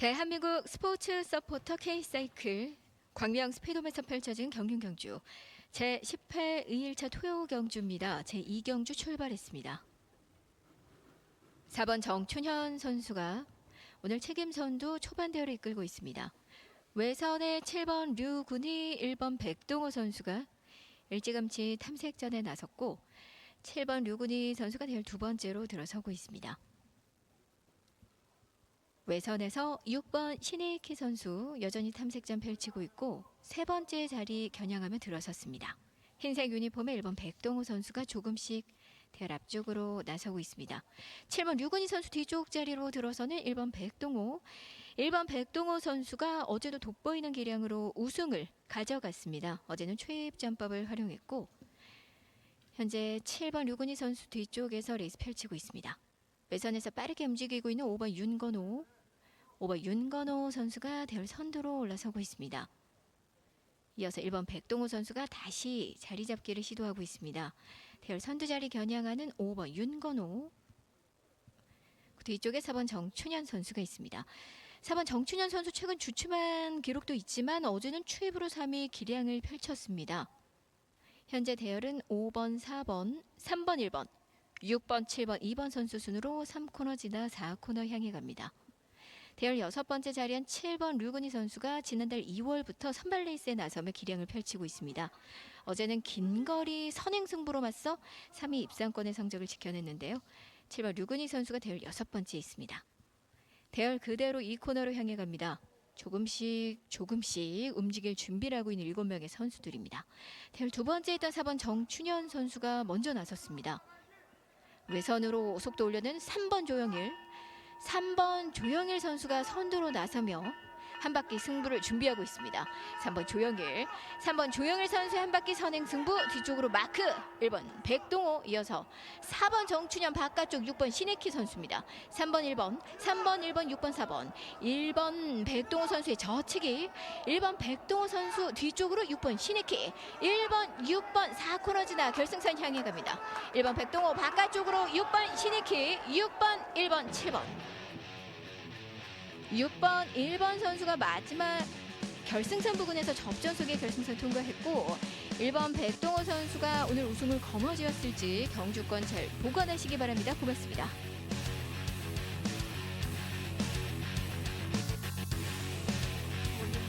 대한민국 스포츠 서포터 K사이클 광명 스피드홈에서 펼쳐진 경륜 경주 제10회 2일차 토요 경주입니다. 제2경주 출발했습니다. 4번 정춘현 선수가 오늘 책임 선두 초반 대열을 이끌고 있습니다. 외선의 7번 류군이 1번 백동호 선수가 일찌감치 탐색전에 나섰고 7번 류군이 선수가 대열 두 번째로 들어서고 있습니다. 외선에서 6번 신혜키 선수 여전히 탐색전 펼치고 있고 세 번째 자리 겨냥하며 들어섰습니다. 흰색 유니폼의 1번 백동호 선수가 조금씩 대열 앞쪽으로 나서고 있습니다. 7번 류근희 선수 뒤쪽 자리로 들어서는 1번 백동호. 1번 백동호 선수가 어제도 돋보이는 기량으로 우승을 가져갔습니다. 어제는 최입전법을 활용했고 현재 7번 류근희 선수 뒤쪽에서 레이스 펼치고 있습니다. 외선에서 빠르게 움직이고 있는 5번 윤건호. 5번 윤건호 선수가 대열 선두로 올라서고 있습니다. 이어서 1번 백동호 선수가 다시 자리 잡기를 시도하고 있습니다. 대열 선두 자리 겨냥하는 5번 윤건호. 그 뒤쪽에 4번 정춘현 선수가 있습니다. 4번 정춘현 선수 최근 주춤한 기록도 있지만 어제는 추입으로 3위 기량을 펼쳤습니다. 현재 대열은 5번, 4번, 3번, 1번, 6번, 7번, 2번 선수 순으로 3코너 지나 4코너 향해 갑니다. 대열 여섯 번째 자리한 7번 류근희 선수가 지난달 2월부터 선발 레이스에 나서며 기량을 펼치고 있습니다. 어제는 긴 거리 선행 승부로 맞서 3위 입상권의 성적을 지켜냈는데요. 7번 류근희 선수가 대열 여섯 번째에 있습니다. 대열 그대로 이 코너로 향해 갑니다. 조금씩 조금씩 움직일 준비를 하고 있는 7명의 선수들입니다. 대열 두 번째에 있던 4번 정춘현 선수가 먼저 나섰습니다. 외선으로 속도 올려는 3번 조영일, 3번 조영일 선수가 선두로 나서며 한 바퀴 승부를 준비하고 있습니다. 3번 조영일, 3번 조영일 선수의 한 바퀴 선행 승부 뒤쪽으로 마크 1번 백동호 이어서 4번 정춘현 바깥쪽 6번 신혜키 선수입니다. 3번 1번, 3번 1번 6번 4번 1번 백동호 선수의 저치기 1번 백동호 선수 뒤쪽으로 6번 신혜키 1번 6번 4코너 지나 결승선 향해 갑니다. 1번 백동호 바깥쪽으로 6번 신혜키 6번 1번 7번 6번 1번 선수가 마지막 결승선 부근에서 접전 속에 결승선 통과했고 1번 백동호 선수가 오늘 우승을 거머쥐었을지 경주권 잘 보관하시기 바랍니다. 고맙습니다.